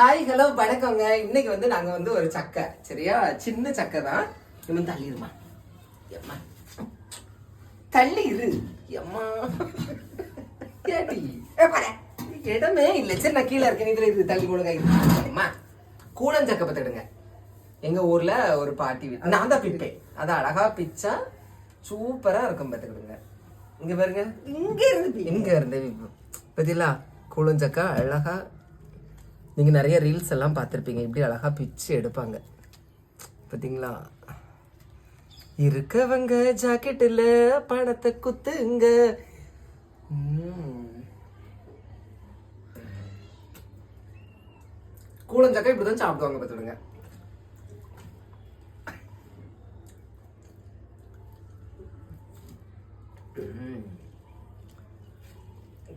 Hi hello வணக்கங்க. இன்னைக்கு வந்து நாங்க வந்து ஒரு சக்கை. சரியா? சின்ன சக்கை தான். இவன் தள்ளிடுமா எம்மா. தள்ளி இரு எம்மா பாரு. இடமே இல்ல. சரி நான் கீழே இருக்கேன். இதுல இது. தள்ளி கொடுங்க அம்மா கூடஞ்சக்க பத்துடுங்க எங்க ஊர்ல ஒரு பாட்டி நான் தான் பிப்பேன். அது அழகா பிச்சா சூப்பரா இருக்கும் பார்த்துக்கிடுங்க இங்க பாருங்க. இங்க இருந்து எங்க இருந்து பத்திலா கூழஞ்சக்கா அழகா நீங்கள் நிறைய ரீல்ஸ் எல்லாம் பார்த்துருப்பீங்க. இப்படி அழகாக பிச்சு எடுப்பாங்க. பார்த்தீங்களா இருக்கவங்க ஜாக்கெட்டில் பணத்தை குத்துங்க. கூலஞ்சாக்கா இப்படி தான் சாப்பிடுவாங்க பார்த்துடுங்க.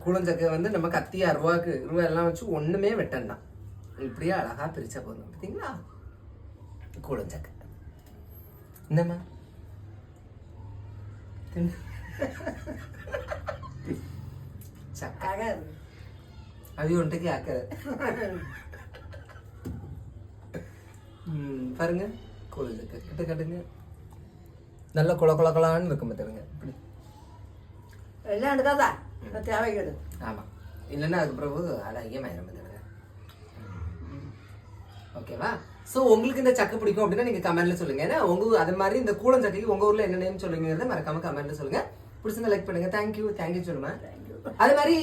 கூலஞ்சக்கை வந்து நம்ம கத்தி அருவாக்கு ரூபா எல்லாம் வச்சு ஒன்றுமே வெட்டண்டாம் இப்படியே அழகா பிரிச்சா போதும். பார்த்தீங்களா கூழஞ்சக்கை என்னம்மா? தின்னு. சக்கை அழகா இருக்கு. அது ஒன்றைக்கு ஆக்காது பாருங்க. கூழஞ்சக்கை கிட்ட கட்டுங்க. நல்ல குள குள குளான்னு இருக்கும் பார்த்துருங்க இப்படி. எல்லாம் எடுக்காதா தேவைகள் ஆமாம் இல்லைன்னா அதுக்கு பிறகு அழகியமாயிரம் பார்த்துருங்க ஓகேவா? ஸோ உங்களுக்கு இந்த சக்கை பிடிக்கும் அப்படின்னா நீங்கள் கமெண்ட்ல சொல்லுங்க. ஏன்னா உங்க அது மாதிரி இந்த கூலம் சக்கைக்கு உங்க ஊர்ல என்ன நேம் சொல்லுங்கிறத மறக்காம கமெண்ட்ல சொல்லுங்க. பிடிச்சிருந்தா லைக் பண்ணுங்க. தேங்க்யூ தேங்க்யூ சொல்லுமா அது மாதிரி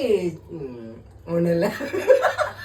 ஒன்றும் இல்லை.